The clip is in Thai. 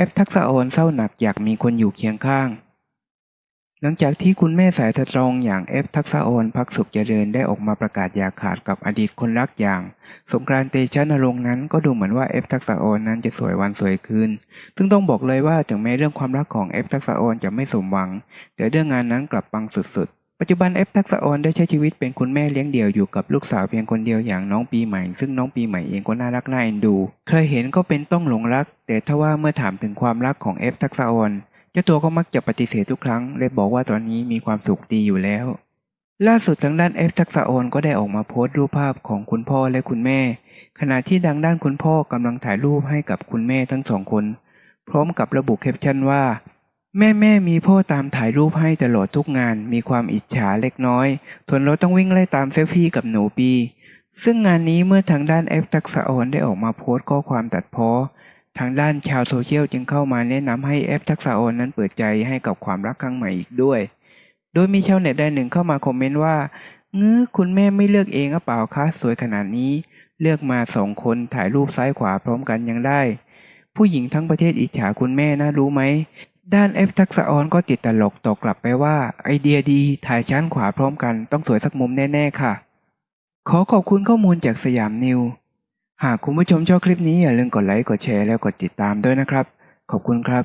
แอปทักษะออนเศร้าหนักอยากมีคนอยู่เคียงข้าง หลังจากที่คุณแม่สายสตรองอย่างเอฟทักษะออนพักสุขเจริญได้ออกมาประกาศอย่าขาดกับอดีตคนรักอย่าง สงกรานเตชะนรงนั้นก็ดูเหมือนว่าเอฟทักษะออนนั้นจะสวยวันสวยคืน ซึ่งต้องบอกเลยว่าถึงแม้เรื่องความรักของเอฟทักษะออนจะไม่สมหวัง แต่เรื่องงานนั้นกลับปังสุด ปัจจุบันเอฟทักษะออนได้ใช้ชีวิตเป็นคุณแม่เลี้ยงเดี่ยวอยู่กับลูกสาวเพียงคนเดียวอย่างน้องปีใหม่ ซึ่งน้องปีใหม่เองก็น่ารักน่าเอ็นดูใครเห็นก็เป็นต้องหลงรัก แต่ถ้าว่าเมื่อถามถึงความรักของเอฟทักษะออนเจ้าตัวก็มักจะปฏิเสธทุกครั้งและบอกว่าตอนนี้มีความสุขดีอยู่แล้ว ล่าสุดทางด้านเอฟทักษะออนก็ได้ออกมาโพสต์รูปภาพของคุณพ่อและคุณแม่ ขณะที่ดังด้านคุณพ่อกำลังถ่ายรูปให้กับคุณแม่ทั้งสองคน พร้อมกับระบุแคปชั่นว่า แม่แม่มีพ่อตามถ่ายรูปให้ตลอดทุกงานมีความอิจฉาเล็กน้อยทนเราต้องวิ่งไล่ตามเซลฟี่กับหนูปี ซึ่งงานนี้เมื่อทางด้านเอฟทักษะออนได้ออกมาโพสต์ข้อความตัดพ้อทางด้านชาวโซเชียลจึงเข้ามาแนะนำให้แอปทักษะออนนั้นเปิดใจให้กับความรักครั้งใหม่อีกด้วย โดยมีชาวเน็ตรายหนึ่งเข้ามาคอมเมนต์ว่าเงื้อคุณแม่ไม่เลือกเองหรือเปล่าคะสวยขนาดนี้ เลือกมาสองคนถ่ายรูปซ้ายขวาพร้อมกันยังได้ ผู้หญิงทั้งประเทศอิจฉาคุณแม่นะรู้ไหม ด้านเอฟทักษะออนก็ติดตลกตอบกลับไปว่า ไอเดียดีถ่ายชั้นขวาพร้อมกันต้องสวยสักมุมแน่ ๆ ค่ะ ขอขอบคุณข้อมูลจากสยามนิว หากคุณผู้ชมชอบคลิปนี้อย่าลืมกดไลค์กดแชร์แล้วกดติดตามด้วยนะครับ ขอบคุณครับ